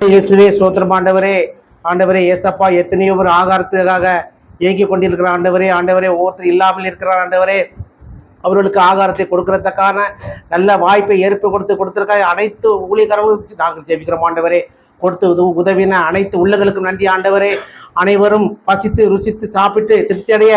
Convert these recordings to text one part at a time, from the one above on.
இயேசுவே சோத்திரம் ஆண்டவரே ஆண்டவரே ஏசப்பா எத்தனையோ ஒரு ஆகாரத்துக்காக ஏங்கி கொண்டிருக்கிற ஆண்டவரே ஆண்டவரே ஒவ்வொருத்தர் இல்லாமல் இருக்கிறார். ஆண்டவரே அவர்களுக்கு ஆகாரத்தை கொடுக்கறதுக்கான நல்ல வாய்ப்பை ஏற்பு கொடுத்து கொடுத்திருக்க அனைத்து ஊழியக்காரர்களுக்கு நாங்கள் ஜெபிக்கிறோம். ஆண்டவரே கொடுத்து உதவு உதவின அனைத்து உள்ளங்களுக்கும் நன்றி. ஆண்டவரே அனைவரும் பசித்து ருசித்து சாப்பிட்டு திருப்தி அடைய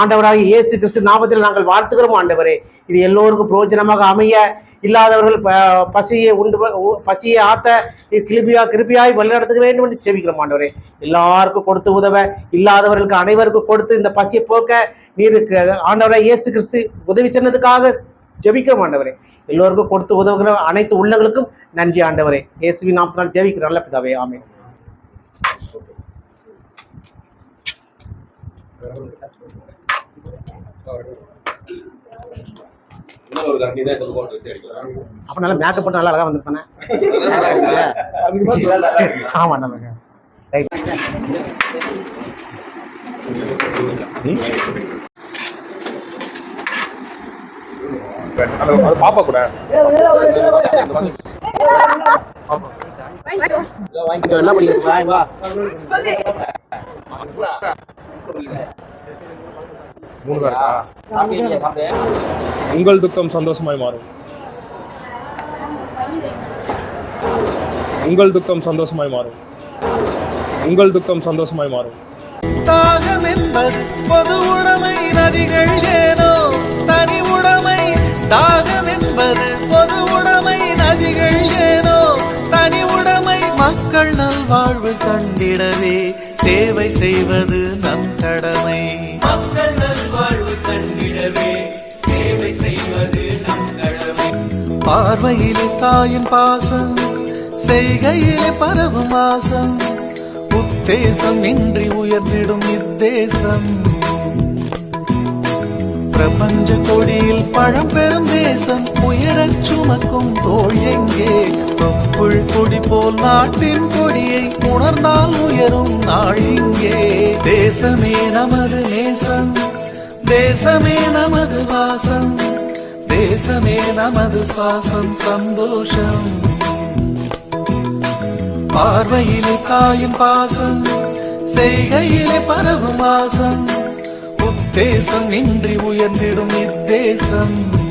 ஆண்டவராக இயேசு கிறிஸ்து நாமத்தில் நாங்கள் வாழ்த்துக்கிறோம் ஆண்டவரே இது எல்லோருக்கும் பிரயோஜனமாக அமைய இல்லாதவர்கள் ப- பசியை உண்டு பசியை ஆத்த இது கிருபியா கிருபியாய் வழிநடத்துக வேண்டும் என்று செபிக்கிறோம் ஆண்டவரே. எல்லாருக்கும் கொடுத்து உதவ இல்லாதவர்களுக்கு அனைவருக்கும் கொடுத்து இந்த பசியை போக்க நீருக்கு ஆண்டவரை இயேசு கிறிஸ்து உதவி சென்னதுக்காக ஜெபிக்கிறோம் ஆண்டவரே. எல்லோருக்கும் கொடுத்து உதவுகிற அனைத்து உள்ளங்களுக்கும் நன்றி ஆண்டவரே. இயேசுவின் நாமத்தினால் ஜெபிக்கிறோம் நல்ல பிதாவே ஆமே Thank you. ஒரு தான் வச்சு அடிக்கலாம் அப்ப நல்லா மேக்கப் பண்ண நல்லா அழகா வந்திருப்பானே? ஆமா அது பாப்பா கூட. என்ன பண்ணிருக்கா வா. மூணு பேருக்கா? உங்கள் துக்கம் சந்தோஷமாய் மாறும். உங்கள் துக்கம் சந்தோஷமாய் மாறும். உங்கள் துக்கம் சந்தோஷமாய் மாறும். தாகம் என்பது பொது உடைமை நதிகள் ஏனோ தனி உடைமை. தாகம் என்பது பொது உடைமை நதிகள் ஏனோ தனி உடைமை. மக்கள் நல்வாழ்வு கண்டிடவே சேவை செய்வது நம் கடமை. பார்வையிலே தாயின் பாசம் செய்கையிலே பரவும் ஆசம். உத்தேசம் இன்றி உயர்ந்திடும் இத்தேசம் பிரபஞ்ச கொடியில் பழம்பெரும் தேசம் உயரச் சுமக்கும் தோல் எங்கே? தொப்புள் கொடி போல் நாட்டின் கொடியை உணர்ந்தால் உயரும் நாள் இங்கே. தேசமே நமது நேசம் தேசமே நமது வாசம். தேசமே நமது சுவாசம் சந்தோஷம். பார்வையிலே தாயின் பாசம் செய்கையிலே பரவும் ஆசம். உத்தேசம் இன்றி உயர்ந்திடும் இத்தேசம்.